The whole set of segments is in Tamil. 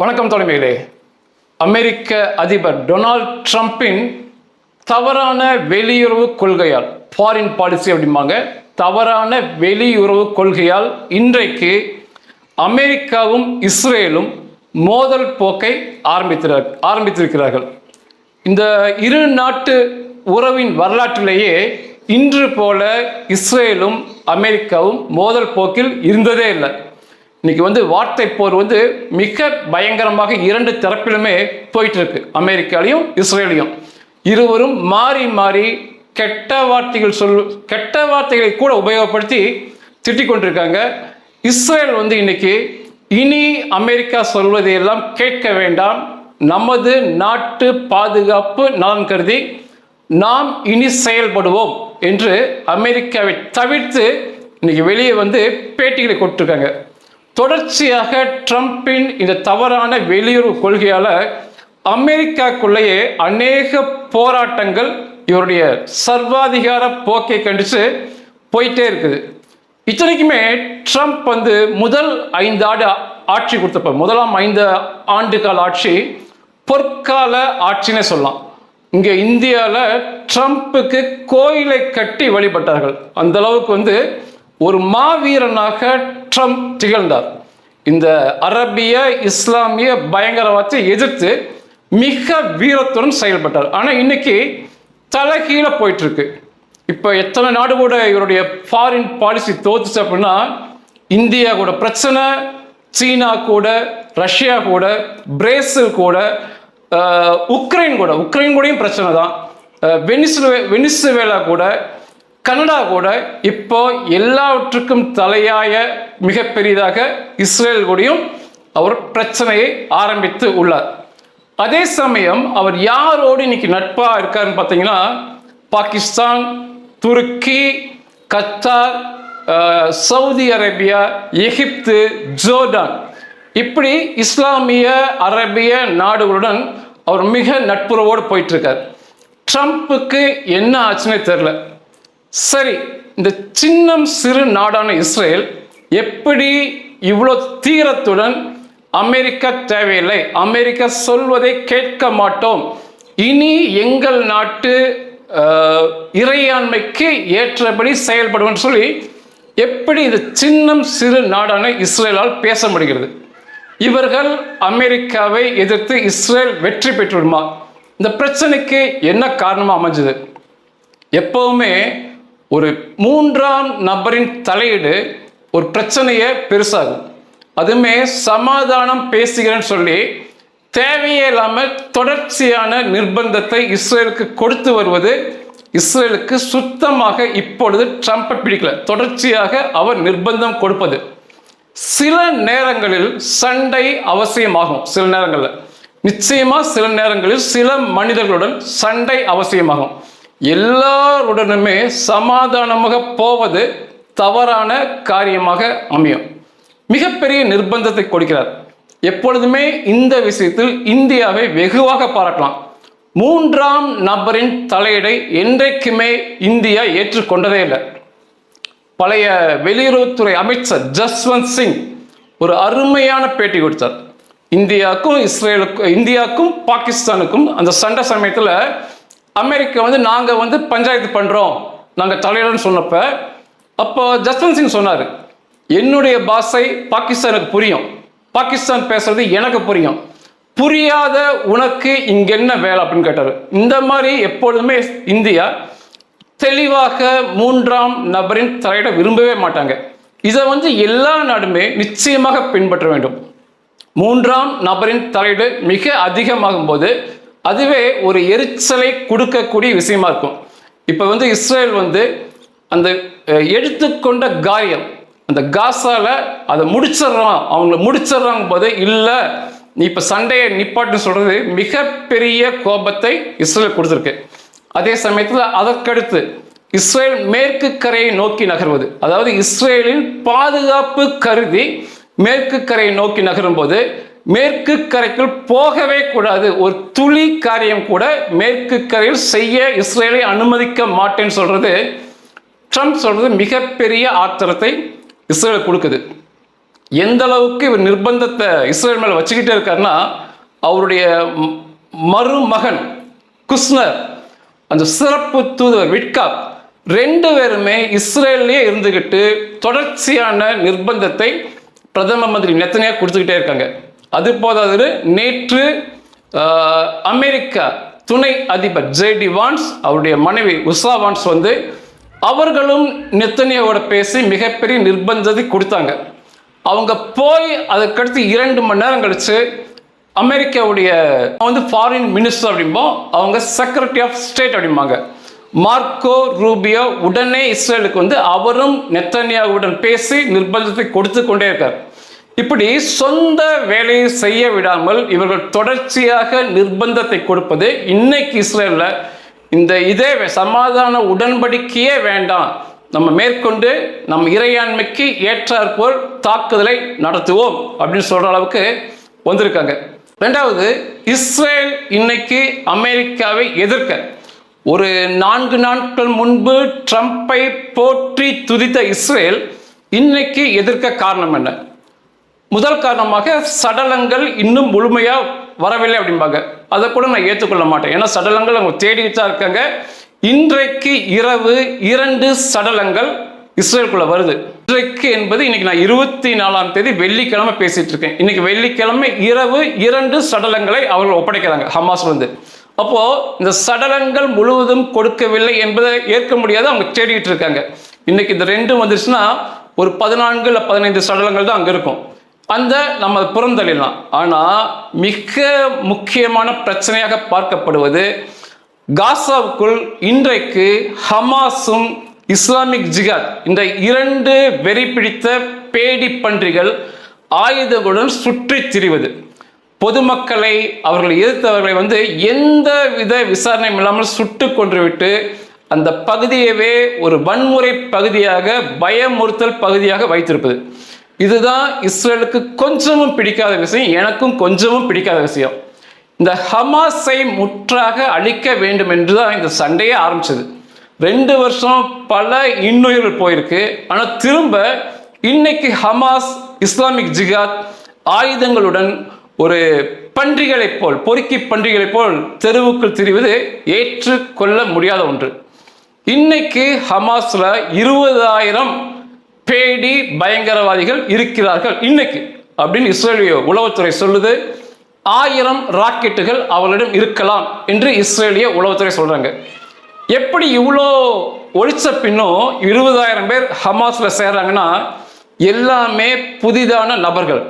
வணக்கம் தலைமையிலே அமெரிக்க அதிபர் டொனால்ட் ட்ரம்பின் தவறான வெளியுறவு கொள்கையால் ஃபாரின் பாலிசி அப்படிம்பாங்க தவறான வெளியுறவு கொள்கையால் இன்றைக்கு அமெரிக்காவும் இஸ்ரேலும் மோதல் போக்கை ஆரம்பித்திறார் ஆரம்பித்திருக்கிறார்கள். இந்த இரு நாட்டு உறவின் வரலாற்றிலேயே இன்று போல இஸ்ரேலும் அமெரிக்காவும் மோதல் போக்கில் இருந்ததே இல்லை. இன்னைக்கு வந்து வார்த்தை போர் வந்து மிக பயங்கரமாக இரண்டு தரப்பிலுமே போயிட்டு இருக்கு அமெரிக்காலையும் இஸ்ரேலையும். இருவரும் மாறி மாறி கெட்ட வார்த்தைகள் சொல் கெட்ட வார்த்தைகளை கூட உபயோகப்படுத்தி திட்டிக் கொண்டிருக்காங்க. இஸ்ரேல் வந்து இன்னைக்கு இனி அமெரிக்கா சொல்வதையெல்லாம் கேட்க வேண்டாம். நமது நாட்டு பாதுகாப்பு நலன் கருதி நாம் இனி செயல்படுவோம் என்று அமெரிக்காவை தவிர்த்து இன்னைக்கு வெளியே வந்து பேட்டிகளை கொடுத்துருக்காங்க. தொடர்ச்சியாக ட்ரம்பின் இந்த தவறான வெளியுறவு கொள்கையால் அமெரிக்காக்குள்ளேயே அநேக போராட்டங்கள் இவருடைய சர்வாதிகார போக்கை கண்டிச்சு போயிட்டே இருக்குது. இத்தனைக்குமே ட்ரம்ப் வந்து முதல் ஐந்து ஆண்டு ஆட்சி கொடுத்தப்ப முதலாம் ஐந்து ஆண்டு கால ஆட்சி பொற்கால ஆட்சினே சொல்லலாம். இங்கே இந்தியாவில் ட்ரம்ப்புக்கு கோயிலை கட்டி வழிபட்டார்கள். அந்த அளவுக்கு வந்து ஒரு மாவீரனாக ட்ரம்ப் திகழ்ந்தார். இந்த அரபிய இஸ்லாமிய பயங்கரவாதத்தை எதிர்த்து மிக வீரத்துடன் செயல்பட்டார். ஆனால் இன்னைக்கு தலைகீழ போயிட்டுருக்கு. இப்போ எத்தனை நாடு கூட இவருடைய ஃபாரின் பாலிசி தோத்துச்சு அப்படின்னா இந்தியா கூட பிரச்சனை சீனா கூட ரஷ்யா கூட பிரேசில் கூட உக்ரைன் கூட. உக்ரைன் கூடயும் பிரச்சனை தான் அஹ், வெனிசுவே வெனிசுவேலா கூட கனடா கூட இப்போ எல்லாவற்றுக்கும் தலையாய மிகப்பெரியதாக இஸ்ரேல் கூடயும் அவர் பிரச்சனையை ஆரம்பித்து உள்ளார். அதே சமயம் அவர் யாரோடு இன்னைக்கு நட்பாக இருக்காருன்னு பார்த்தீங்கன்னா பாகிஸ்தான் துருக்கி கத்தார் சவுதி அரேபியா எகிப்து ஜோர்டான். இப்படி இஸ்லாமிய அரபிய நாடுகளுடன் அவர் மிக நட்புறவோடு போயிட்டு இருக்கார். ட்ரம்ப்புக்கு என்ன ஆச்சுன்னே தெரில சரி இந்த சின்னம் சிறு நாடான இஸ்ரேல் எப்படி இவ்வளோ தீரத்துடன் அமெரிக்கா தேவையில்லை? அமெரிக்கா சொல்வதை கேட்க மாட்டோம். இனி எங்கள் நாட்டு இறையாண்மைக்கு ஏற்றபடி செயல்படுவோம்னு சொல்லி எப்படி இந்த சின்னம் சிறு நாடான இஸ்ரேலால் பேச முடிகிறது? இவர்கள் அமெரிக்காவை எதிர்த்து இஸ்ரேல் வெற்றி பெற்றுவிடுமா? இந்த பிரச்சனைக்கு என்ன காரணமாக அமைஞ்சது? எப்பவுமே ஒரு மூன்றாம் நபரின் தலையீடு ஒரு பிரச்சனையை பெருசாகும். அதுவுமே சமாதானம் பேசுகிறேன்னு சொல்லி தேவையே இல்லாமல் தொடர்ச்சியான நிர்பந்தத்தை இஸ்ரேலுக்கு கொடுத்து வருவது இஸ்ரேலுக்கு சுத்தமாக இப்பொழுது ட்ரம்பை பிடிக்கல. தொடர்ச்சியாக அவர் நிர்பந்தம் கொடுப்பது. சில நேரங்களில் சண்டை அவசியமாகும் சில நேரங்களில். நிச்சயமாக சில நேரங்களில் சில மனிதர்களுடன் சண்டை அவசியமாகும். எல்லாருடனுமே சமாதானமாக போவது தவறான காரியமாக அமையும். மிகப்பெரிய நிர்பந்தத்தை கொடுக்கிறார். எப்பொழுதுமே இந்த விஷயத்தில் இந்தியாவை வெகுவாக பாராட்டலாம். மூன்றாம் நபரின் தலையீடை என்றைக்குமே இந்தியா ஏற்றுக்கொண்டதே இல்லை. பழைய வெளியுறவுத்துறை அமைச்சர் ஜஸ்வந்த் சிங் ஒரு அருமையான பேட்டி கொடுத்தார். இந்தியாவுக்கும் இஸ்ரேலுக்கும் இந்தியாவுக்கும் பாகிஸ்தானுக்கும் அந்த சண்டை சமயத்தில் அமெரிக்கா வந்து நாங்கள் வந்து பஞ்சாயத்து பண்ணுறோம் நாங்கள் தலையிடன்னு சொன்னப்ப அப்போ ஜஸ்வந்த் சிங் சொன்னார் என்னுடைய பாஷை பாகிஸ்தானுக்கு புரியும். பாகிஸ்தான் பேசுறது எனக்கு புரியும். புரியாத உனக்கு இங்க என்ன வேலை? அப்படின்னு கேட்டார். இந்த மாதிரி எப்பொழுதுமே இந்தியா தெளிவாக மூன்றாம் நபரின் தலையிட விரும்பவே மாட்டாங்க. இதை வந்து எல்லா நாடுமே நிச்சயமாக பின்பற்ற வேண்டும். மூன்றாம் நபரின் தலையீடு மிக அதிகமாகும் போது அதுவே ஒரு எரிச்சலை கொடுக்கக்கூடிய விஷயமா இருக்கும். இப்போ வந்து இஸ்ரேல் வந்து அந்த எடுத்துக்கொண்ட காயம் அந்த காசால அதை முடிச்சிடுறான். அவங்கள முடிச்சிடுறாங்க போது இல்லை நீ இப்போ சண்டையை நிப்பாட்டுன்னு சொல்றது மிகப்பெரிய கோபத்தை இஸ்ரேல் கொடுத்துருக்கு. அதே சமயத்தில் அதற்கடுத்து இஸ்ரேல் மேற்கு கரையை நோக்கி நகர்வது அதாவது இஸ்ரேலின் பாதுகாப்பு கருதி மேற்கு கரையை நோக்கி நகரும் போது மேற்கு கரைக்குள் போகவே கூடாது. ஒரு துளி காரியம் கூட மேற்கு கரையில் செய்ய இஸ்ரேலை அனுமதிக்க மாட்டேன்னு சொல்கிறது ட்ரம்ப் சொல்கிறது மிகப்பெரிய ஆத்திரத்தை இஸ்ரேல் கொடுக்குது. எந்த அளவுக்கு இவர் நிர்பந்தத்தை இஸ்ரேல் மேலே வச்சுக்கிட்டே இருக்காருன்னா அவருடைய மருமகன் குஸ்னர் அந்த சிறப்பு தூதுவர் விட்காப் ரெண்டு பேருமே இஸ்ரேல்லையே இருந்துக்கிட்டு தொடர்ச்சியான நிர்பந்தத்தை பிரதம மந்திரி நெத்தனையாக கொடுத்துக்கிட்டே இருக்காங்க. அது போதாது நேற்று அமெரிக்கா துணை அதிபர் ஜேடி வான்ஸ் அவருடைய மனைவி உஷா வான்ஸ் வந்து அவர்களும் நெத்தனியாவோட பேசி மிகப்பெரிய நிர்பந்தத்தை கொடுத்தாங்க. அவங்க போய் அதுக்கடுத்து இரண்டு மணி நேரம் கழிச்சு அமெரிக்காவுடைய வந்து ஃபாரின் மினிஸ்டர் அப்படிம்போம் அவங்க செக்ரட்டரி ஆஃப் ஸ்டேட் அப்படிம்பாங்க. மார்க்கோ ரூபியோ உடனே இஸ்ரேலுக்கு வந்து அவரும் நெத்தன்யாவுடன் பேசி நிர்பந்தத்தை கொடுத்து கொண்டே இருக்கார். இப்படி சொந்த வேலையை செய்ய விடாமல் இவர்கள் தொடர்ச்சியாக நிர்பந்தத்தை கொடுப்பது இன்னைக்கு இஸ்ரேலில் இந்த இதே சமாதான உடன்படிக்கையே வேண்டாம். நம்ம மேற்கொண்டு நம்ம இறையாண்மைக்கு ஏற்றாற்போல் தாக்குதலை நடத்துவோம் அப்படின்னு சொல்கிற அளவுக்கு வந்திருக்காங்க. ரெண்டாவது இஸ்ரேல் இன்னைக்கு அமெரிக்காவை எதிர்க்க. ஒரு நான்கு நாட்கள் முன்பு ட்ரம்பை போற்றி துதித்த இஸ்ரேல் இன்னைக்கு எதிர்க்க காரணம் என்ன? முதல் காரணமாக சடலங்கள் இன்னும் முழுமையாக வரவில்லை அப்படிம்பாங்க. அதை கூட நான் ஏற்றுக்கொள்ள மாட்டேன். ஏன்னா சடலங்கள் அவங்க தேடிட்டு தான் இருக்காங்க. இன்றைக்கு இரவு இரண்டு சடலங்கள் இஸ்ரேலுக்குள்ள வருது. இன்றைக்கு என்பது இன்னைக்கு நான் இருபத்தி நாலாம் தேதி வெள்ளிக்கிழமை பேசிட்டு இருக்கேன். இன்னைக்கு வெள்ளிக்கிழமை இரவு இரண்டு சடலங்களை அவர்கள் ஒப்படைக்கிறாங்க ஹமாஸ் வந்து அப்போ இந்த சடலங்கள் முழுவதும் கொடுக்கவில்லை என்பதை ஏற்க முடியாத அவங்க தேடிட்டு இருக்காங்க. இன்னைக்கு இந்த ரெண்டும் வந்துருச்சுன்னா ஒரு பதினான்கு இல்லை பதினைந்து சடலங்கள் தான் அங்கே இருக்கும். அந்த நம்ம புறந்தள்ளிடலாம். ஆனால் மிக முக்கியமான பிரச்சனையாக பார்க்கப்படுவது காசாவுக்குள் இன்றைக்கு ஹமாஸும் இஸ்லாமிக் ஜிகாத் இந்த இரண்டு வெறி பிடித்த பேடி பன்றிகள் ஆயுதங்களுடன் சுற்றித் திரிவது. பொதுமக்களை அவர்களை எதிர்த்தவர்களை வந்து எந்த வித விசாரணையும் இல்லாமல் சுட்டு கொன்றுவிட்டு அந்த பகுதியவே ஒரு வன்முறை பகுதியாக பயமுறுத்தல் பகுதியாக வைத்திருப்பது. இதுதான் இஸ்ரேலுக்கு கொஞ்சமும் பிடிக்காத விஷயம் எனக்கும் கொஞ்சமும் பிடிக்காத விஷயம். இந்த ஹமாஸை முற்றாக அழிக்க வேண்டும் என்று தான் இந்த சண்டையே ஆரம்பிச்சது. ரெண்டு வருஷம் பல இன்னுயிர்கள் போயிருக்கு. ஆனால் திரும்ப இன்னைக்கு ஹமாஸ் இஸ்லாமிக் ஜிகாத் ஆயுதங்களுடன் ஒரு பன்றிகளைப் போல் பொறுக்கி பன்றிகளைப் போல் தெருவுக்குள் திரிவது ஏற்றுக்கொள்ள முடியாத ஒன்று. இன்னைக்கு ஹமாஸில் இருபதாயிரம் பேடி பயங்கரவாதிகள் இருக்கிறார்கள் இன்னைக்கு. அப்படின்னு இஸ்ரேலிய உளவுத்துறை சொல்லுது. ஆயிரம் ராக்கெட்டுகள் அவர்களிடம் இருக்கலாம் என்று இஸ்ரேலிய உளவுத்துறை சொல்றாங்க. எப்படி இவ்வளோ ஒழிச்ச பின்னும் இருபதாயிரம் பேர் ஹமாஸில் சேர்றாங்கன்னா எல்லாமே புதிதான நபர்கள்.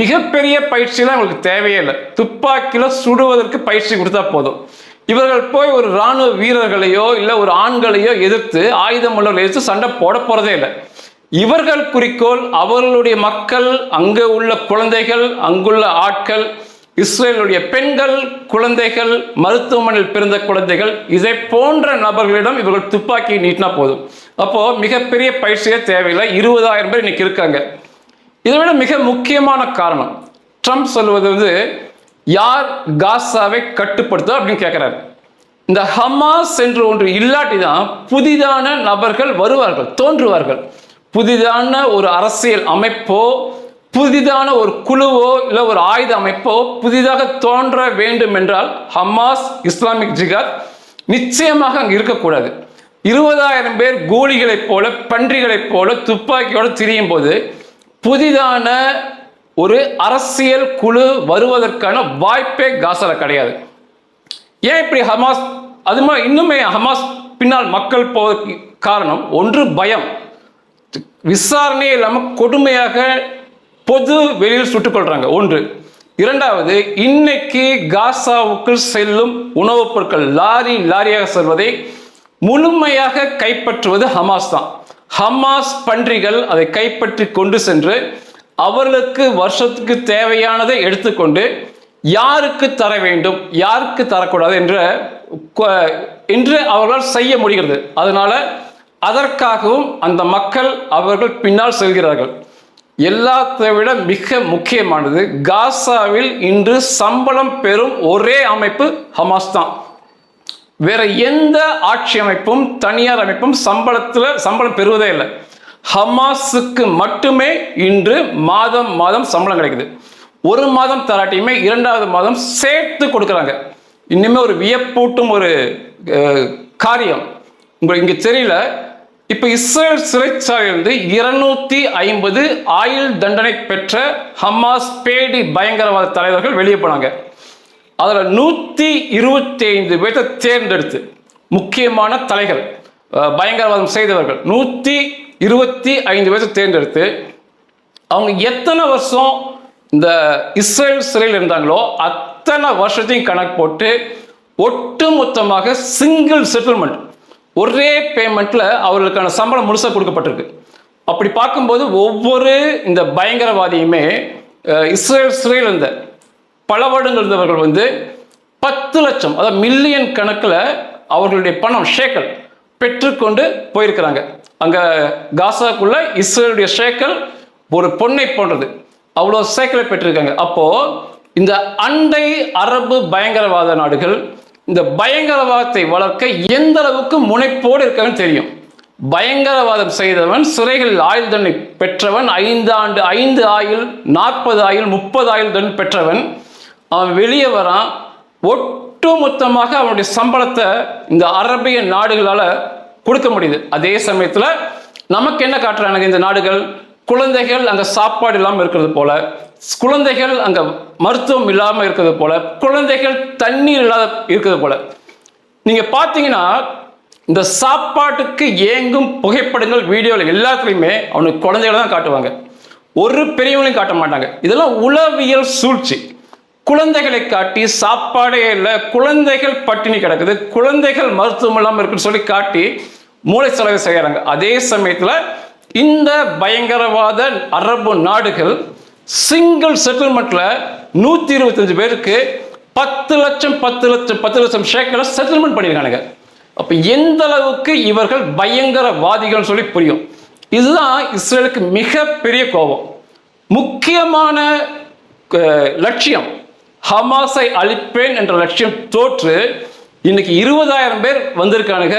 மிகப்பெரிய பயிற்சியெல்லாம் அவங்களுக்கு தேவையே இல்லை. துப்பாக்கியில் சுடுவதற்கு பயிற்சி கொடுத்தா போதும். இவர்கள் போய் ஒரு ராணுவ வீரர்களையோ இல்லை ஒரு ஆண்களையோ எதிர்த்து ஆயுதம் உள்ளவர்களை எதிர்த்து சண்டை போட போகிறதே இல்லை. இவர்கள் குறிக்கோள் அவர்களுடைய மக்கள் அங்கே உள்ள குழந்தைகள் அங்குள்ள ஆட்கள் இஸ்ரேலுடைய பெண்கள் குழந்தைகள் மருத்துவமனையில் பிறந்த குழந்தைகள் இதை போன்ற நபர்களிடம் இவர்கள் துப்பாக்கி நீட்டினா போதும். அப்போது மிகப்பெரிய பயிற்சியே தேவையில்லை. இருபதாயிரம் பேர் இன்னைக்கு இருக்காங்க. இதை விட மிக முக்கியமான காரணம். ட்ரம்ப் சொல்வது வந்து யார் காசாவை கட்டுப்படுத்தும் அப்படின்னு கேட்குறாரு இந்த ஹமாஸ் என்று ஒன்று இல்லாட்டி தான் புதிதான நபர்கள் வருவார்கள் தோன்றுவார்கள். புதிதான ஒரு அரசியல் அமைப்போ புதிதான ஒரு குழுவோ இல்லை ஒரு ஆயுத அமைப்போ புதிதாக தோன்ற வேண்டும் என்றால் ஹமாஸ் இஸ்லாமிக் ஜிகாத் நிச்சயமாக அங்கே இருக்கக்கூடாது. இருபதாயிரம் பேர் கூலிகளைப் போல பன்றிகளைப் போல துப்பாக்கியோடு திரியும் போது புதிதான ஒரு அரசியல் குழு வருவதற்கான வாய்ப்பே காசால கிடையாது. ஏன் இப்படி ஹமாஸ் அது மாதிரி இன்னுமே ஹமாஸ் பின்னால் மக்கள் போவதற்கு காரணம் ஒன்று பயம். விசாரணையே இல்லாமல் கொடுமையாக பொது வெளியில் சுட்டுக் கொள்றாங்க. ஒன்று. இரண்டாவது இன்னைக்கு காசாவுக்கு செல்லும் உணவுப் பொருட்கள் லாரி லாரியாக செல்வதை முழுமையாக கைப்பற்றுவது ஹமாஸ் தான். ஹமாஸ் பன்றிகள் அதை கைப்பற்றி கொண்டு சென்று அவர்களுக்கு வருஷத்துக்கு தேவையானதை எடுத்துக்கொண்டு யாருக்கு தர வேண்டும் யாருக்கு தரக்கூடாது என்ற என்று அவர்களால் செய்ய முடிகிறது. அதனால அதற்காகவும் அந்த மக்கள் அவர்கள் பின்னால் செல்கிறார்கள். எல்லாத்தை விட மிக முக்கியமானது காசாவில் இன்று சம்பளம் பெறும் ஒரே அமைப்பு ஹமாஸ் தான். வேற எந்த ஆட்சி அமைப்பும் தனியார் அமைப்பும் சம்பளத்தில் சம்பளம் பெறுவதே இல்லை. ஹமாஸுக்கு மட்டுமே இன்று மாதம் மாதம் சம்பளம் கிடைக்குது. ஒரு மாதம் தராட்டியுமே இரண்டாவது மாதம் சேர்த்து கொடுக்குறாங்க. இன்னுமே ஒரு வியப்பூட்டும் ஒரு காரியம். உங்களுக்கு இங்கே தெரியல. இப்போ இஸ்ரேல் சிறைச்சாலையிலிருந்து இருநூத்தி ஐம்பது ஆயுள் தண்டனை பெற்ற ஹமாஸ் பேடி பயங்கரவாத தலைவர்கள் வெளியே போனாங்க. அதில் நூற்றி இருபத்தி ஐந்து பேர்த்த தேர்ந்தெடுத்து முக்கியமான தலைகள் பயங்கரவாதம் செய்தவர்கள் நூற்றி இருபத்தி ஐந்து பேர்த்த தேர்ந்தெடுத்து அவங்க எத்தனை வருஷம் இந்த இஸ்ரேல் சிறையில் இருந்தாங்களோ அத்தனை வருஷத்தையும் கணக்கு போட்டு ஒட்டு மொத்தமாக சிங்கிள் செட்டில்மெண்ட் ஒரே பேமெண்ட்ல அவர்களுக்கான சம்பளம் முழுசாக கொடுக்கப்பட்டிருக்கு. அப்படி பார்க்கும்போது ஒவ்வொரு இந்த பயங்கரவாதியுமே இஸ்ரேல் சிறையில் இருந்த பல வருடங்கள் இருந்தவர்கள் வந்து பத்து லட்சம் அதாவது மில்லியன் கணக்கில் அவர்களுடைய பணம் ஷேக்கல் பெற்றுக்கொண்டு போயிருக்கிறாங்க. அங்கே காசாக்குள்ள இஸ்ரேலுடைய சேக்கல் ஒரு பொன்னை போன்றது. அவ்வளோ சேக்கலை பெற்றிருக்காங்க. அப்போ இந்த அண்டை அரபு பயங்கரவாத நாடுகள் இந்த பயங்கரவாதத்தை வளர்க்க எந்த அளவுக்கு முனைப்போடு இருக்காங்கன்னு தெரியும். பயங்கரவாதம் செய்தவன் சிறைகளில் ஆயுள் தண்டனை பெற்றவன் ஐந்து ஆண்டு ஐந்து ஆயுள் நாற்பது ஆயுள் முப்பது ஆயுள் தண்டனை பெற்றவன் அவன் வெளியே வரான் ஒட் மொத்தமாக அவனுடைய சம்பளத்தை இந்த அரபிய நாடுகளால் கொடுக்க முடியுது. அதே சமயத்தில் நமக்கு என்ன காட்டுறாங்க இந்த நாடுகள்? குழந்தைகள் அங்கே சாப்பாடு இல்லாமல் இருக்கிறது போல குழந்தைகள் அங்கே மருத்துவம் இல்லாமல் இருக்கிறது போல குழந்தைகள் தண்ணீர் இல்லாத இருக்கிறது போல. நீங்கள் பார்த்தீங்கன்னா இந்த சாப்பாட்டுக்கு ஏங்கும் புகைப்படங்கள் வீடியோவில் எல்லாத்துலேயுமே அவனுக்கு குழந்தைகளை தான் காட்டுவாங்க. ஒரு பெரியவங்களையும் காட்ட மாட்டாங்க. இதெல்லாம் உளவியல் சூழ்ச்சி. குழந்தைகளை காட்டி சாப்பாடே இல்லை குழந்தைகள் பட்டினி கிடக்குது குழந்தைகள் மருத்துவம் இல்லாமல் இருக்குன்னு சொல்லி காட்டி மூளை செலவு செய்கிறாங்க அதே சமயத்தில் இந்த பயங்கரவாத அரபு நாடுகள் சிங்கிள் செட்டில்மெண்ட்ல நூற்றி இருபத்தஞ்சு பேருக்கு பத்து லட்சம் பத்து லட்சம் பத்து லட்சம் ஷேக்கில் செட்டில்மெண்ட் பண்ணியிருக்கானுங்க அப்போ எந்த அளவுக்கு இவர்கள் பயங்கரவாதிகள் சொல்லி புரியும். இதுதான் இஸ்ரேலுக்கு மிகப்பெரிய கோபம். முக்கியமான லட்சியம். ஹமாஸை அழிப்பேன் என்ற லட்சியம் தோற்று இன்னைக்கு இருபதாயிரம் பேர் வந்திருக்கானுங்க.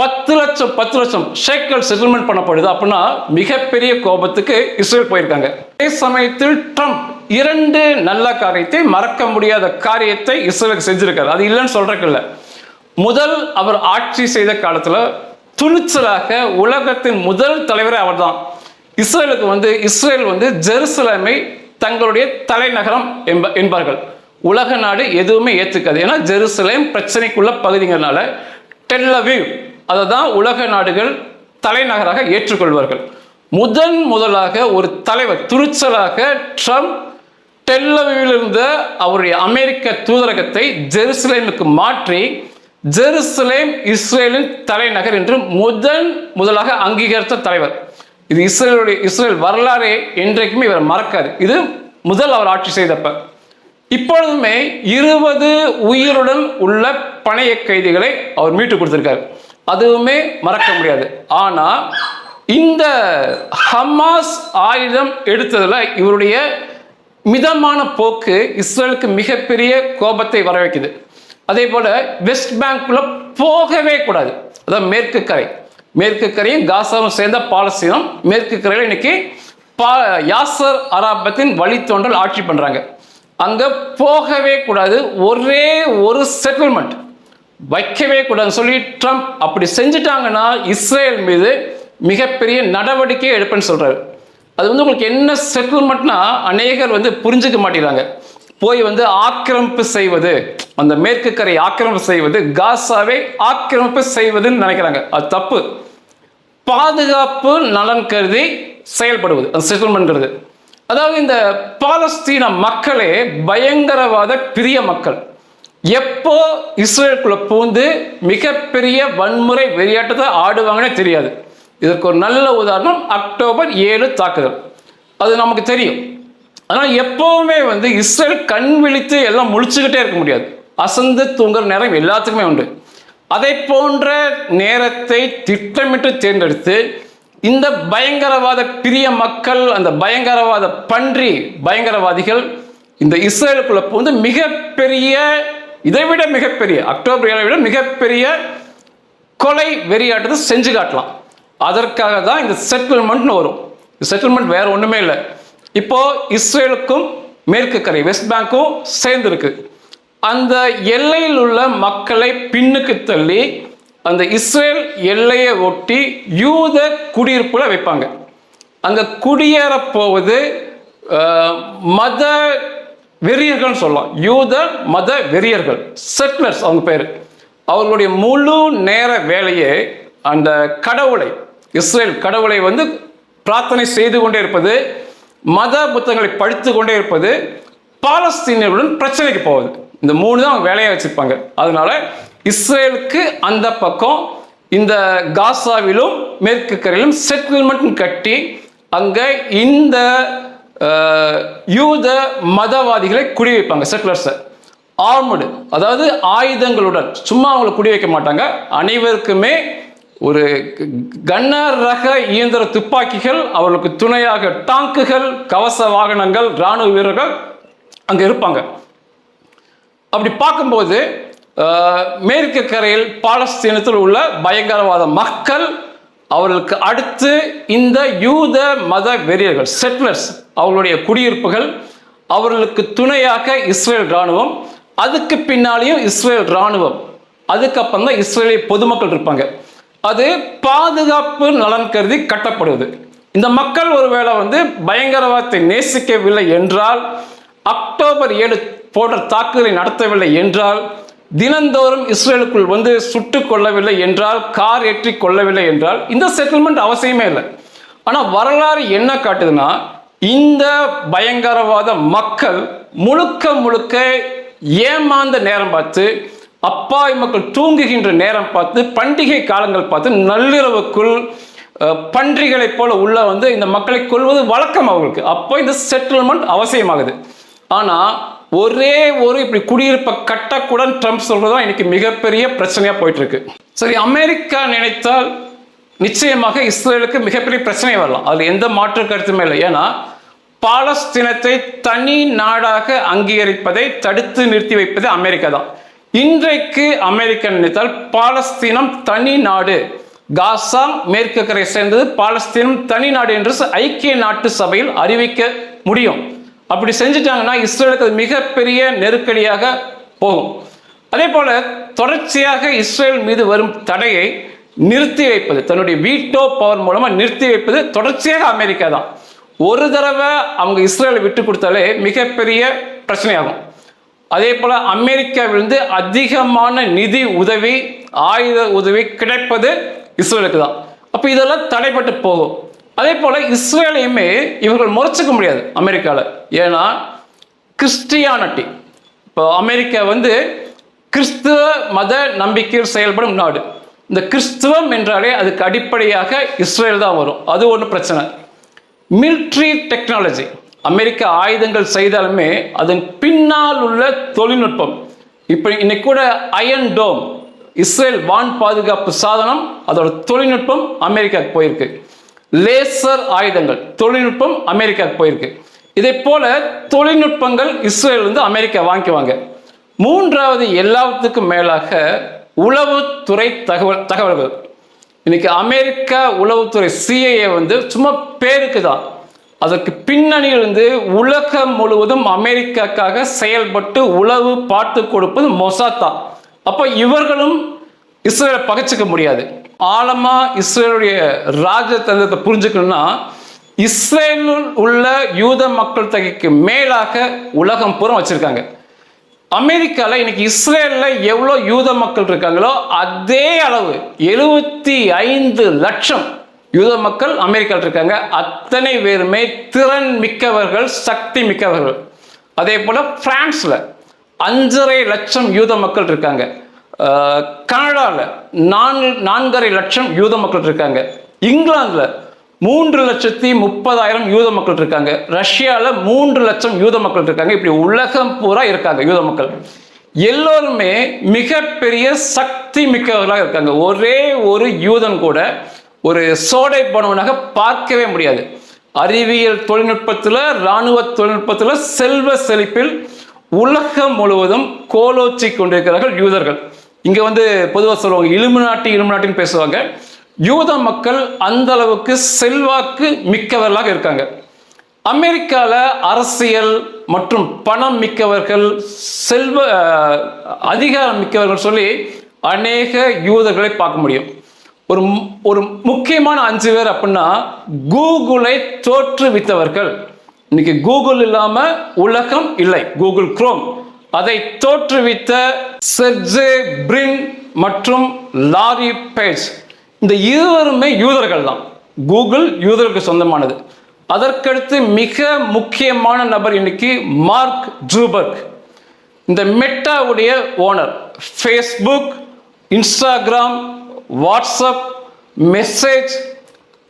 பத்து லட்சம் பத்து லட்சம் ஷேக்கல் செட்டில்மெண்ட் பண்ணப்படுது அப்படின்னா மிகப்பெரிய கோபத்துக்கு இஸ்ரேல் போயிருக்காங்க. அதே சமயத்தில் ட்ரம்ப் இரண்டு நல்ல காரியத்தை மறக்க முடியாத காரியத்தை இஸ்ரேலுக்கு செஞ்சிருக்காரு. அது இல்லைன்னு சொல்றதுக்கு இல்லை. முதல் அவர் ஆட்சி செய்த காலத்தில் துணிச்சலாக உலகத்தின் முதல் தலைவரே அவர் தான் இஸ்ரேலுக்கு வந்து இஸ்ரேல் வந்து ஜெருசலேமை தங்களுடைய தலைநகரம் என்ப என்பார்கள். உலக நாடு எதுவுமே ஏற்றுக்காது ஏன்னா ஜெருசலேம் பிரச்சனைக்குள்ள பகுதிங்கிறனால டெல்லவிவ் அதை தான் உலக நாடுகள் தலைநகராக ஏற்றுக்கொள்வார்கள். முதன் முதலாக ஒரு தலைவர் துணிச்சலாக ட்ரம்ப் டெல்லவிவில் இருந்த அவருடைய அமெரிக்க தூதரகத்தை ஜெருசலேமுக்கு மாற்றி ஜெருசலேம் இஸ்ரேலின் தலைநகர் என்று முதன் முதலாக அங்கீகரித்த தலைவர். இது இஸ்ரேலுடைய இஸ்ரேல் வரலாறே என்றைக்குமே இவர் மறக்காது. இது முதல் அவர் ஆட்சி செய்தப்ப. இப்பொழுதுமே இருபது உயிருடன் உள்ள பணைய கைதிகளை அவர் மீட்டு கொடுத்திருக்காரு. அதுவுமே மறக்க முடியாது. ஆனா இந்த ஹமாஸ் ஆயுதம் எடுத்ததுல இவருடைய மிதமான போக்கு இஸ்ரேலுக்கு மிகப்பெரிய கோபத்தை வர வைக்குது அதே போல வெஸ்ட் பேங்க்குள்ளே போகவே கூடாது. அதான் மேற்கு கரை. மேற்கு கரையும் காசாவும் சேர்ந்த பாலஸ்தீனம் மேற்கு கரையில் இன்னைக்கு பா யாசர் அராபத்தின் வழித்தோன்றல் ஆட்சி பண்ணுறாங்க அங்கே போகவே கூடாது. ஒரே ஒரு செட்டில்மெண்ட் வைக்கவே கூடாதுன்னு சொல்லி ட்ரம்ப் அப்படி செஞ்சுட்டாங்கன்னா இஸ்ரேல் மீது மிகப்பெரிய நடவடிக்கை எடுப்பேன்னு சொல்கிறாரு அது வந்து உங்களுக்கு என்ன செட்டில்மெண்ட்னா அநேகர் வந்து புரிஞ்சுக்க மாட்டேங்கிறாங்க. போய் வந்து ஆக்கிரமிப்பு செய்வது அந்த மேற்கு கரை ஆக்கிரமிப்பு செய்வது காசாவை ஆக்கிரமிப்பு செய்வதுன்னு நினைக்கிறாங்க. அது தப்பு. பாதுகாப்பு நலன் கருதி செயல்படுவது அந்த செட்டில்மெண்ட்ங்கிறது அதாவது இந்த பாலஸ்தீன மக்களே பயங்கரவாத பிரிய மக்கள். எப்போ இஸ்ரேலுக்குள்ள பூந்து மிகப்பெரிய வன்முறை வெளியாட்டத்தை ஆடுவாங்கன்னே தெரியாது. இதற்கு ஒரு நல்ல உதாரணம் அக்டோபர் ஏழு தாக்குதல். அது நமக்கு தெரியும். ஆனால் எப்போவுமே வந்து இஸ்ரேல் கண் விழித்து எல்லாம் முழிச்சுக்கிட்டே இருக்க முடியாது. அசந்து தூங்குற நேரம் எல்லாத்துக்குமே உண்டு. அதை போன்ற நேரத்தை திட்டமிட்டு தேர்ந்தெடுத்து இந்த பயங்கரவாத பிரிய மக்கள் அந்த பயங்கரவாத பன்றி பயங்கரவாதிகள் இந்த இஸ்ரேலுக்குள்ள வந்து மிகப்பெரிய இதை விட மிகப்பெரிய அக்டோபர் ஏழை விட மிகப்பெரிய கொலை வெறியாட்டத்தை செஞ்சு காட்டலாம். அதற்காக தான் இந்த செட்டில்மெண்ட்னு வரும். செட்டில்மெண்ட் வேற ஒன்றுமே இல்லை. இப்போ இஸ்ரேலுக்கும் மேற்கு கரை வெஸ்ட் பேங்க்கும் சேர்ந்துருக்கு. அந்த எல்லையில் உள்ள மக்களை பின்னுக்கு தள்ளி அந்த இஸ்ரேல் எல்லையை ஒட்டி யூத குடியிருப்புல வைப்பாங்க. அந்த குடியேற போவது மத வெறியர்கள் சொல்லலாம். யூத மத வெறியர்கள் செட்லர்ஸ் அவங்க பேர். அவர்களுடைய முழு நேர வேலையே அந்த கடவுளை இஸ்ரேல் கடவுளை வந்து பிரார்த்தனை செய்து கொண்டே இருப்பது மத புத்தகங்களை படித்து கொண்டே இருப்பது பாலஸ்தீனியர்களுடன் பிரச்சனைக்கு போவது. இந்த மூணு தான் அவங்க வேலையை வச்சுருப்பாங்க. அதனால இஸ்ரேலுக்கு அந்த பக்கம் இந்த காசாவிலும் மேற்கு கரையிலும் செட்டில்மெண்ட் கட்டி அங்கே இந்த யூத மதவாதிகளை குடி வைப்பாங்க செட்டிலர்ஸை ஆர்மடு அதாவது ஆயுதங்களுடன் சும்மா அவங்களை குடி வைக்க மாட்டாங்க. அனைவருக்குமே ஒரு கன்ன ரக இயந்திர துப்பாக்கிகள் அவர்களுக்கு துணையாக டாங்குகள் கவச வாகனங்கள் இராணுவ வீரர்கள் அங்கே இருப்பாங்க. அப்படி பார்க்கும்போது மேற்கு கரையில் பாலஸ்தீனத்தில் உள்ள பயங்கரவாத மக்கள் அவர்களுக்கு அடுத்து இந்த யூத மத வெறியர்கள் செட்லர்ஸ் அவர்களுடைய குடியிருப்புகள் அவர்களுக்கு துணையாக இஸ்ரேல் இராணுவம் அதுக்கு பின்னாலேயும் இஸ்ரேல் இராணுவம் அதுக்கப்புறம் தான் இஸ்ரேலிய பொதுமக்கள் இருப்பாங்க. அது பாதுகாப்பு நலன் கருதி கட்டப்படுவது இந்த மக்கள் ஒருவேளை வந்து பயங்கரவாதத்தை நேசிக்கவில்லை என்றால் அக்டோபர் ஏழு போன்ற தாக்குதலை நடத்தவில்லை என்றால் தினந்தோறும் இஸ்ரேலுக்குள் வந்து சுட்டு கொள்ளவில்லை என்றால் கார் ஏற்றி கொள்ளவில்லை என்றால் இந்த செட்டில்மெண்ட் அவசியமே இல்லை. ஆனால் வரலாறு என்ன காட்டுதுன்னா இந்த பயங்கரவாத மக்கள் முழுக்க முழுக்க ஏமாந்த நேரம் பார்த்து அப்பாவி மக்கள் தூங்குகின்ற நேரம் பார்த்து பண்டிகை காலங்கள் பார்த்து நள்ளிரவுக்குள் பன்றிகளைப் போல உள்ள வந்து இந்த மக்களை கொள்வது வழக்கம் அவங்களுக்கு. அப்போ இந்த செட்டில்மெண்ட் அவசியமாகுது. ஆனால் ஒரே ஒரு இப்படி குடியிருப்பை கட்டக்கூடன் ட்ரம்ப் சொல்றதுதான் இன்னைக்கு மிகப்பெரிய பிரச்சனையா போயிட்டு இருக்கு சரி அமெரிக்கா நினைத்தால் நிச்சயமாக இஸ்ரேலுக்கு மிகப்பெரிய பிரச்சனை வரலாம். அதில் எந்த மாற்று கருத்துமே இல்லை. ஏன்னா பாலஸ்தீனத்தை தனி நாடாக அங்கீகரிப்பதை தடுத்து நிறுத்தி வைப்பது அமெரிக்கா தான். இன்றைக்கு அமெரிக்கா நினைத்தால் பாலஸ்தீனம் தனி நாடு. காசா மேற்கு கரை சேர்ந்தது பாலஸ்தீனம் தனி நாடு என்று ஐக்கிய நாட்டு சபையில் அறிவிக்க முடியும். அப்படி செஞ்சுட்டாங்கன்னா இஸ்ரேலுக்கு அது மிகப்பெரிய நெருக்கடியாக போகும். அதே போல தொடர்ச்சியாக இஸ்ரேல் மீது வரும் தடையை நிறுத்தி வைப்பது தன்னுடைய வீட்டோ பவர் மூலமாக நிறுத்தி வைப்பது தொடர்ச்சியாக அமெரிக்கா தான். ஒரு தடவை அவங்க இஸ்ரேலை விட்டு கொடுத்தாலே மிகப்பெரிய பிரச்சனையாகும். அதே போல அமெரிக்காவிலிருந்து அதிகமான நிதி உதவி ஆயுத உதவி கிடைப்பது இஸ்ரேலுக்கு தான். அப்போ இதெல்லாம் தடைப்பட்டு போகும். அதே போல் இஸ்ரேலையுமே இவர்கள் முறைச்சிக்க முடியாது அமெரிக்காவில் ஏன்னா கிறிஸ்டியானிட்டி. இப்போ அமெரிக்கா வந்து கிறிஸ்துவ மத நம்பிக்கையில் செயல்படும் நாடு. இந்த கிறிஸ்துவம் என்றாலே அதுக்கு அடிப்படையாக இஸ்ரேல் தான் வரும். அது ஒன்றும் பிரச்சனை. மிலிட்ரி டெக்னாலஜி அமெரிக்க ஆயுதங்கள் செய்தாலுமே அதன் பின்னால் உள்ள தொழில்நுட்பம். இப்போ இன்னைக்கு கூட அயன் டோம் இஸ்ரேல் வான் பாதுகாப்பு சாதனம் அதோட தொழில்நுட்பம் அமெரிக்காவுக்கு போயிருக்கு. லேசர் ஆயுதங்கள். தொழில்நுட்பம் அமெரிக்காவுக்கு போயிருக்கு. இதே போல தொழில்நுட்பங்கள் இஸ்ரேல் வந்து அமெரிக்கா வாங்கிக்குவாங்க. மூன்றாவது எல்லாத்துக்கும் மேலாக உளவுத்துறை தகவல் தகவல்கள். இன்னைக்கு அமெரிக்கா உளவுத்துறை சிஐஏ வந்து சும்மா பேருக்கு தான். அதற்கு பின்னணியிலிருந்து உலகம் முழுவதும் அமெரிக்காக்காக செயல்பட்டு உளவு பார்த்து கொடுப்பது மொசாத் தான் அப்போ இவர்களும் இஸ்ரேலை பகைச்சிக்க முடியாது. ஆழமாக இஸ்ரேலுடைய ராஜதந்திரத்தை புரிஞ்சுக்கணும்னா இஸ்ரேலில் உள்ள யூத மக்கள் தொகைக்கு மேலாக உலகம் பூரம் வச்சுருக்காங்க. அமெரிக்காவில் இன்னைக்கு இஸ்ரேலில் எவ்வளோ யூத மக்கள் இருக்காங்களோ அதே அளவு எழுபத்தி ஐந்து லட்சம் யூத மக்கள் அமெரிக்காவில் இருக்காங்க. அத்தனை பேருமே திறன் மிக்கவர்கள் சக்தி மிக்கவர்கள். அதே போல் ஃப்ரான்ஸில் அஞ்சரை லட்சம் யூத மக்கள் இருக்காங்க. கனடாவில் நான்கு நான்கரை லட்சம் யூத மக்கள் இருக்காங்க. இங்கிலாந்தில் மூன்று லட்சத்தி முப்பதாயிரம் யூத மக்கள் இருக்காங்க. ரஷ்யாவில் மூன்று லட்சம் யூத மக்கள் இருக்காங்க. இப்படி உலகம் பூரா இருக்காங்க யூத மக்கள். எல்லோருமே மிகப்பெரிய சக்தி மிக்கவர்களாக இருக்காங்க. ஒரே ஒரு யூதன் கூட ஒரு சோடை போனவனாக பார்க்கவே முடியாது. அறிவியல் தொழில்நுட்பத்தில் இராணுவ தொழில்நுட்பத்தில் செல்வ செழிப்பில் உலகம் முழுவதும் கோலோச்சி கொண்டிருக்கிறார்கள் யூதர்கள். இங்கே வந்து பொதுவாக சொல்லுவாங்க இலுமினாட்டி நாட்டின்னு பேசுவாங்க. யூத மக்கள் அந்த அளவுக்கு செல்வாக்கு மிக்கவர்களாக இருக்காங்க. அமெரிக்காவில் அரசியல் மற்றும் பணம் மிக்கவர்கள் செல்வ அதிகாரம் மிக்கவர்கள் சொல்லி அநேக யூதர்களை பார்க்க முடியும். ஒரு ஒரு முக்கியமான அஞ்சு பேர் அப்படின்னா கூகுளை தோற்றுவித்தவர்கள். இன்னைக்கு கூகுள் இல்லாமல் உலகம் இல்லை. Google Chrome. அதை தோற்றுவித்த செர்ஜே பிரின் மற்றும் லாரி பேஜ். இந்த இருவருமே யூதர்கள் தான் கூகுள் யூதருக்கு சொந்தமானது. அதற்கடுத்து மிக முக்கியமான நபர் இன்னைக்கு மார்க் ஜூபர்க். இந்த மெட்டாவுடைய owner. Facebook Instagram WhatsApp message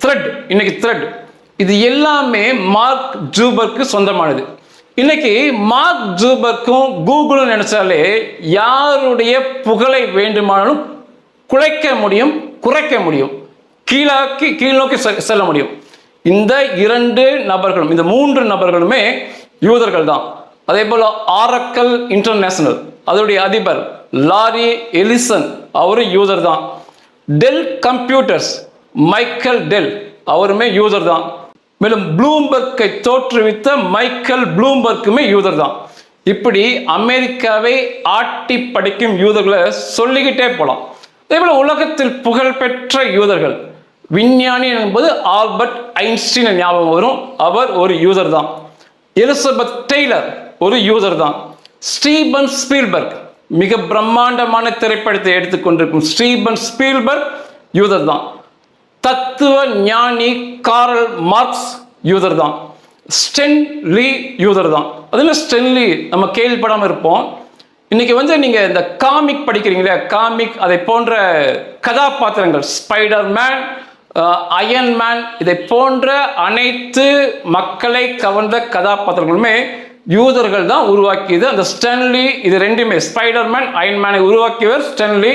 thread. இன்னைக்கு த்ரெட். இது எல்லாமே மார்க் ஜூபர்க்கு சொந்தமானது. இன்னைக்கு மார்க் ஜூபர்க்கும் கூகுள் நினைச்சாலே யாருடைய புகழை வேண்டுமானாலும் குலைக்க முடியும் குறைக்க முடியும். கீழாக்கி கீழ் நோக்கி செ- செல்ல முடியும். இந்த இரண்டு நபர்களும் இந்த மூன்று நபர்களுமே யூதர்கள் தான். அதே போல ஆரக்கல் இன்டர்நேஷனல் அதோடைய அதிபர் லாரி எலிசன் அவரும் யூதர் தான். டெல் கம்ப்யூட்டர்ஸ் மைக்கேல் டெல் அவருமே யூதர் தான். மேலும் ப்ளூம்பர்க்கை தோற்றுவித்த மைக்கேல் ப்ளூம்பர்க்குமே யூதர் தான் இப்படி அமெரிக்காவை ஆட்டி படிக்கும் யூதர்களை சொல்லிக்கிட்டே போகலாம் அதே போல் உலகத்தில் புகழ்பெற்ற யூதர்கள் விஞ்ஞானி என்பது ஆல்பர்ட் ஐன்ஸ்டீன் ஞாபகம் வரும். அவர் ஒரு யூதர் தான் எலிசபெத் டெய்லர் ஒரு யூதர் தான் ஸ்டீபன் ஸ்பீல்பர்க் மிக பிரம்மாண்டமான திரைப்படத்தை எடுத்துக்கொண்டிருக்கும் ஸ்டீபன் ஸ்பீல்பர்க் யூதர் தான் தத்துவ ஞானி காரல் மார்க்ஸ் யூதர் தான் ஸ்டென்லி யூதர் தான் அதில் ஸ்டென்லி நம்ம கேள்விப்படாமல் இருப்போம். இன்னைக்கு வந்து நீங்கள் இந்த காமிக் படிக்கிறீங்களே காமிக் அதை போன்ற கதாபாத்திரங்கள் ஸ்பைடர் மேன் அயன் மேன் இதை போன்ற அனைத்து மக்களை கவர்ந்த கதாபாத்திரங்களுமே யூதர்கள் தான் உருவாக்கியது. அந்த ஸ்டென்லி இது ரெண்டுமே ஸ்பைடர் மேன் அயன் மேனை உருவாக்கியவர் ஸ்டென்லி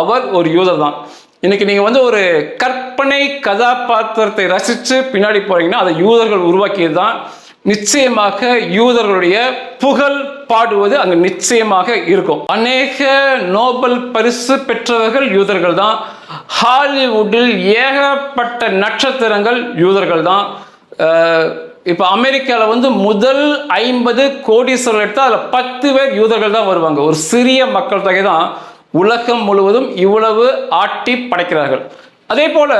அவர் ஒரு யூதர் தான் இன்னைக்கு நீங்க வந்து ஒரு கற்பனை கதாபாத்திரத்தை ரசித்து பின்னாடி போறீங்கன்னா அதை யூதர்கள் உருவாக்கியது தான் நிச்சயமாக யூதர்களுடைய புகழ் பாடுவது அங்கு நிச்சயமாக இருக்கும். அநேக நோபல் பரிசு பெற்றவர்கள் யூதர்கள் தான் ஹாலிவுட்டில் ஏகப்பட்ட நட்சத்திரங்கள் யூதர்கள் தான் இப்போ அமெரிக்காவில் வந்து முதல் ஐம்பது கோடீஸ்வரர் எடுத்தால் அதில் பத்து பேர் யூதர்கள் தான் வருவாங்க. ஒரு சிறிய மக்கள் தொகை தான் உலகம் முழுவதும் இவ்வளவு ஆட்டி படைக்கிறார்கள். அதே போல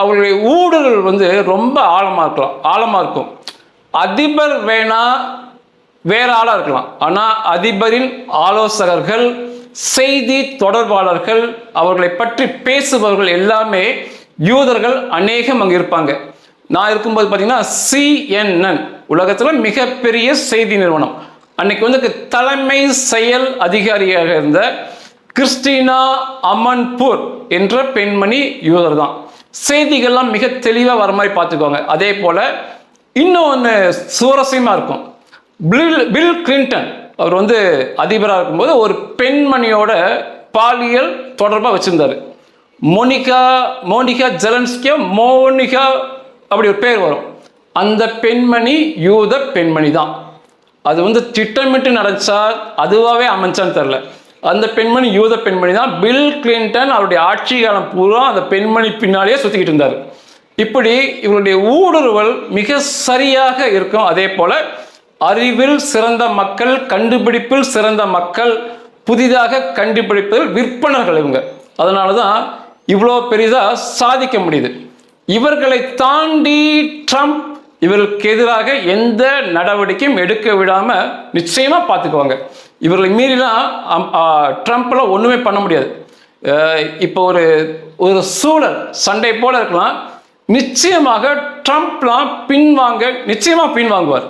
அவர்களுடைய ஊடுகள் வந்து ரொம்ப ஆழமாக இருக்கலாம் ஆழமாக இருக்கும். அதிபர் வேணா வேற ஆளாக இருக்கலாம். ஆனால் அதிபரின் ஆலோசகர்கள் செய்தி தொடர்பாளர்கள் அவர்களை பற்றி பேசுபவர்கள் எல்லாமே யூதர்கள் அநேகம் அங்கே இருப்பாங்க. நான் இருக்கும்போது பார்த்தீங்கன்னா சிஎன்என் உலகத்தில் மிகப்பெரிய செய்தி நிறுவனம். அன்னைக்கு வந்து தலைமை செயல் அதிகாரியாக இருந்த கிறிஸ்டினா அமன்பூர் என்ற பெண்மணி யூதர் தான் செய்திகள்லாம் மிக தெளிவாக வர மாதிரி பார்த்துக்கோங்க. அதே போல் இன்னொன்று சுவாரஸ்யமாக இருக்கும். பில் பில் கிளின்டன் அவர் வந்து அதிபராக இருக்கும்போது ஒரு பெண்மணியோட பாலியல் தொடர்பாக வச்சிருந்தாரு. மோனிகா மோனிகா ஜெலன்ஸ்கியா மோனிகா அப்படி ஒரு பேர் வரும். அந்த பெண்மணி யூத பெண்மணி தான் அது வந்து திட்டமிட்டு நடந்துச்சா அதுவாகவே அமைச்சான்னு தெரில அந்த பெண்மணி யூத பெண்மணி தான். பில் கிளின்டன் அவருடைய ஆட்சி காலம் பூரா அந்த பெண்மணி பின்னாலேயே சுற்றிக்கிட்டு இருந்தார். இப்படி இவருடைய ஊடுருவல் மிக சரியாக இருக்கும். அதே போல் அறிவில் சிறந்த மக்கள் கண்டுபிடிப்பில் சிறந்த மக்கள் புதிதாக கண்டுபிடிப்பதில் விற்பனர்கள் இவங்க. அதனால தான் இவ்வளோ பெரிதாக சாதிக்க முடியுது. இவர்களை தாண்டி ட்ரம்ப் இவர்களுக்கு எதிராக எந்த நடவடிக்கையும் எடுக்க விடாமல் நிச்சயமாக பார்த்துக்குவாங்க. இவர்களை மீறிலாம் அம்- ட்ரம்ப்லாம் ஒன்றுமே பண்ண முடியாது. இப்போ ஒரு ஒரு சூழல் சண்டை போல இருக்கலாம். நிச்சயமாக ட்ரம்ப்லாம் பின்வாங்க நிச்சயமாக பின்வாங்குவார்.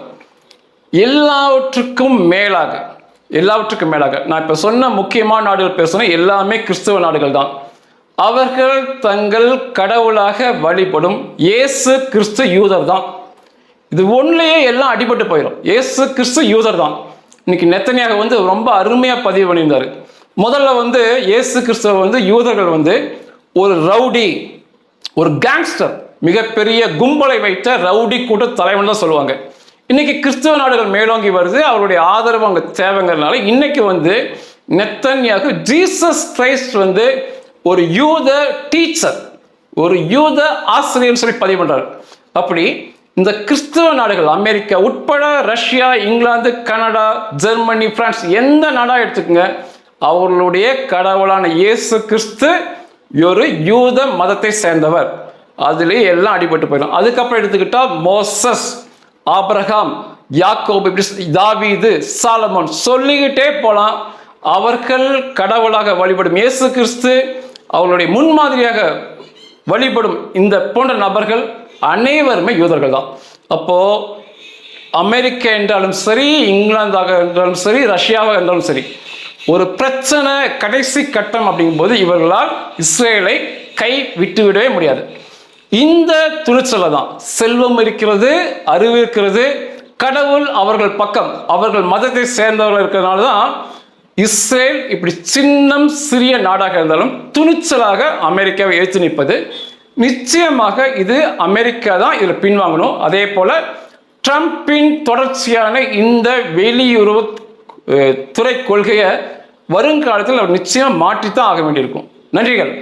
எல்லாவற்றுக்கும் மேலாக எல்லாவற்றுக்கும் மேலாக. நான் இப்போ சொன்ன முக்கியமான நாடுகள் பேசுனேன் எல்லாமே கிறிஸ்துவ நாடுகள் தான். அவர்கள் தங்கள் கடவுளாக வழிபடும் இயேசு கிறிஸ்து யூதர் தான். இது ஒன்றுலேயே எல்லாம் அடிபட்டு போயிடும் இயேசு கிறிஸ்து யூதர் தான். இன்னைக்கு நெத்தனியாக வந்து ரொம்ப அருமையாக பதிவு பண்ணியிருந்தார். முதல்ல வந்து இயேசு கிறிஸ்துவ வந்து யூதர்கள் வந்து ஒரு ரவுடி ஒரு கேங்ஸ்டர் மிகப்பெரிய கும்பலை வைத்த ரவுடி கூட்ட தலைவன் தான் சொல்லுவாங்க. இன்னைக்கு கிறிஸ்தவ நாடுகள் மேலோங்கி வருது அவருடைய ஆதரவு அங்கே தேவைங்கிறதுனால இன்னைக்கு வந்து நெத்தன்யாக ஜீசஸ் கிரைஸ்ட் வந்து ஒரு யூத டீச்சர் ஒரு யூத ஆசிரியர் சொல்லி பதிவு பண்ணுறாரு அப்படி இந்த கிறிஸ்துவ நாடுகள் அமெரிக்கா உட்பட Russia England Canada Germany France எந்த நாடாக எடுத்துக்கோங்க அவர்களுடைய கடவுளான இயேசு கிறிஸ்து ஒரு யூத மதத்தை சேர்ந்தவர். அதுலேயே எல்லாம் அடிபட்டு போயிடும். அதுக்கப்புறம் எடுத்துக்கிட்டா மோசஸ் ஆப்ரஹாம் யாக்கோபு தாவீது சாலமோன் சொல்லிக்கிட்டே போகலாம் அவர்கள் கடவுளாக வழிபடும் இயேசு கிறிஸ்து அவர்களுடைய முன்மாதிரியாக வழிபடும் இந்த போன்ற நபர்கள் அனைவருமே யூதர்கள் தான் அப்போது அமெரிக்கா என்றாலும் சரி இங்கிலாந்தாக இருந்தாலும் சரி ரஷ்யாவாக இருந்தாலும் சரி ஒரு பிரச்சனை கடைசி கட்டம் அப்படிங்கும்போது இவர்களால் இஸ்ரேலை கை விட்டுவிடவே முடியாது. இந்த துணிச்சலை தான். செல்வம் இருக்கிறது அறிவு இருக்கிறது கடவுள் அவர்கள் பக்கம் அவர்கள் மதத்தை சேர்ந்தவர்கள் இருக்கிறதுனால தான் இஸ்ரேல் இப்படி சின்னம் சிறிய நாடாக இருந்தாலும் துணிச்சலாக அமெரிக்காவை ஏற்று நிற்பது நிச்சயமாக இது அமெரிக்கா தான் இதில் பின்வாங்கணும். அதே போல் ட்ரம்பின் தொடர்ச்சியான இந்த வெளியுறவு துறை கொள்கையை வருங்காலத்தில் அவர் நிச்சயம் மாற்றித்தான் ஆக வேண்டியிருக்கும். நன்றிகள்.